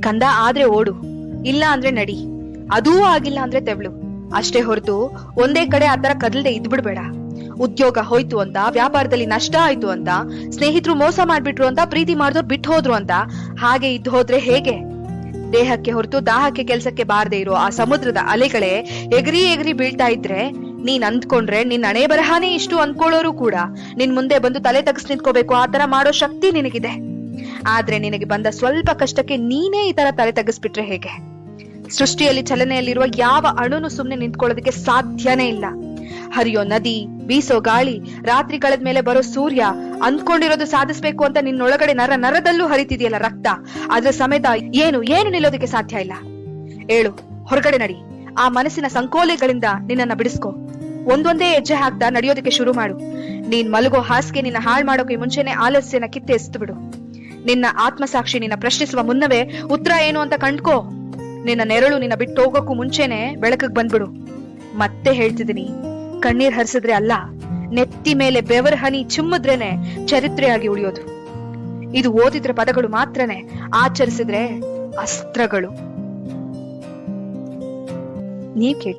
ಕಂದ ಆದ್ರೆ ಓಡು, ಇಲ್ಲ ಅಂದ್ರೆ ನಡಿ. ಅದೂ ಆಗಿಲ್ಲ ಅಂದ್ರೆ ತೆವಳು. ಅಷ್ಟೇ ಹೊರತು ಒಂದೇ ಕಡೆ ಆತರ ಕದಲ್ದೆ ಇದ್ಬಿಡ್ಬೇಡ. ಉದ್ಯೋಗ ಹೋಯ್ತು ಅಂತ, ವ್ಯಾಪಾರದಲ್ಲಿ ನಷ್ಟ ಆಯ್ತು ಅಂತ, ಸ್ನೇಹಿತರು ಮೋಸ ಮಾಡ್ಬಿಟ್ರು ಅಂತ, ಪ್ರೀತಿ ಮಾಡಿದವ್ರು ಬಿಟ್ಟು ಹೋದ್ರು ಅಂತ, ಹಾಗೆ ಇದ್ದು ಹೋದ್ರೆ ಹೇಗೆ? ದೇಹಕ್ಕೆ ಹೊರತು ದಾಹಕ್ಕೆ ಕೆಲ್ಸಕ್ಕೆ ಬಾರದೆ ಇರೋ ಆ ಸಮುದ್ರದ ಅಲೆಗಳೇ ಎಗರಿ ಎಗರಿ ಬೀಳ್ತಾ ಇದ್ರೆ, ನೀನ್ ಅಂದ್ಕೊಂಡ್ರೆ ನಿನ್ ಹಣೆ ಬರಹಾನೇ ಇಷ್ಟು ಅನ್ಕೊಳ್ಳೋರು ಕೂಡ. ನಿನ್ ಮುಂದೆ ಬಂದು ತಲೆ ತಗ್ಸ್ ನಿಂತ್ಕೋಬೇಕು, ಆ ತರ ಮಾಡೋ ಶಕ್ತಿ ನಿನಗಿದೆ. ಆದ್ರೆ ನಿನಗೆ ಬಂದ ಸ್ವಲ್ಪ ಕಷ್ಟಕ್ಕೆ ನೀನೇ ಈ ತರ ತಲೆ ತೆಗೆಸ್ಬಿಟ್ರೆ ಹೇಗೆ? ಸೃಷ್ಟಿಯಲ್ಲಿ ಚಲನೆಯಲ್ಲಿರುವ ಯಾವ ಅಣುನು ಸುಮ್ನೆ ನಿಂತ್ಕೊಳ್ಳೋದಕ್ಕೆ ಸಾಧ್ಯನೇ ಇಲ್ಲ. ಹರಿಯೋ ನದಿ, ಬೀಸೋ ಗಾಳಿ, ರಾತ್ರಿ ಕಳೆದ ಮೇಲೆ ಬರೋ ಸೂರ್ಯ, ಅಂದ್ಕೊಂಡಿರೋದು ಸಾಧಿಸ್ಬೇಕು ಅಂತ ನಿನ್ನೊಳಗಡೆ ನರ ನರದಲ್ಲೂ ಹರಿತಿದೆಯಲ್ಲ ರಕ್ತ? ಅದ್ರ ಸಮೇತ ಏನು ಏನು ನಿಲ್ಲೋದಕ್ಕೆ ಸಾಧ್ಯ ಇಲ್ಲ. ಏಳು, ಹೊರಗಡೆ ನಡಿ. ಆ ಮನಸ್ಸಿನ ಸಂಕೋಲೆಗಳಿಂದ ನಿನ್ನನ್ನ ಬಿಡಿಸ್ಕೊ. ಒಂದೊಂದೇ ಹೆಜ್ಜೆ ಹಾಕ್ತಾ ನಡೆಯೋದಕ್ಕೆ ಶುರು ಮಾಡು. ನೀನ್ ಮಲಗೋ ಹಾಸಿಗೆ ನಿನ್ನ ಹಾಳು ಮಾಡೋಕೆ ಮುಂಚೆನೆ ಆಲಸ್ಯನ ಕಿತ್ತೆ ಎಸ್ತು ಬಿಡು. ನಿನ್ನ ಆತ್ಮಸಾಕ್ಷಿ ನಿನ್ನ ಪ್ರಶ್ನಿಸುವ ಮುನ್ನವೇ ಉತ್ತರ ಏನು ಅಂತ ಕಂಡ್ಕೋ. ನಿನ್ನ ನೆರಳು ನಿನ್ನ ಬಿಟ್ಟು ಹೋಗೋಕ್ಕೂ ಮುಂಚೆನೆ ಬೆಳಕಿಗೆ ಬಂದ್ಬಿಡು. ಮತ್ತೆ ಹೇಳ್ತಿದ್ದೀನಿ, ಕಣ್ಣೀರ್ ಹರಿಸಿದ್ರೆ ಅಲ್ಲ, ನೆತ್ತಿ ಮೇಲೆ ಬೆವರ್ ಹನಿ ಚಿಮ್ಮಿದ್ರೇನೆ ಚರಿತ್ರೆಯಾಗಿ ಉಳಿಯೋದು. ಇದು ಓದಿದ್ರೆ ಪದಗಳು ಮಾತ್ರನೇ, ಆಚರಿಸಿದ್ರೆ ಅಸ್ತ್ರಗಳು. ನೀವ್ ಕೇಳಿ.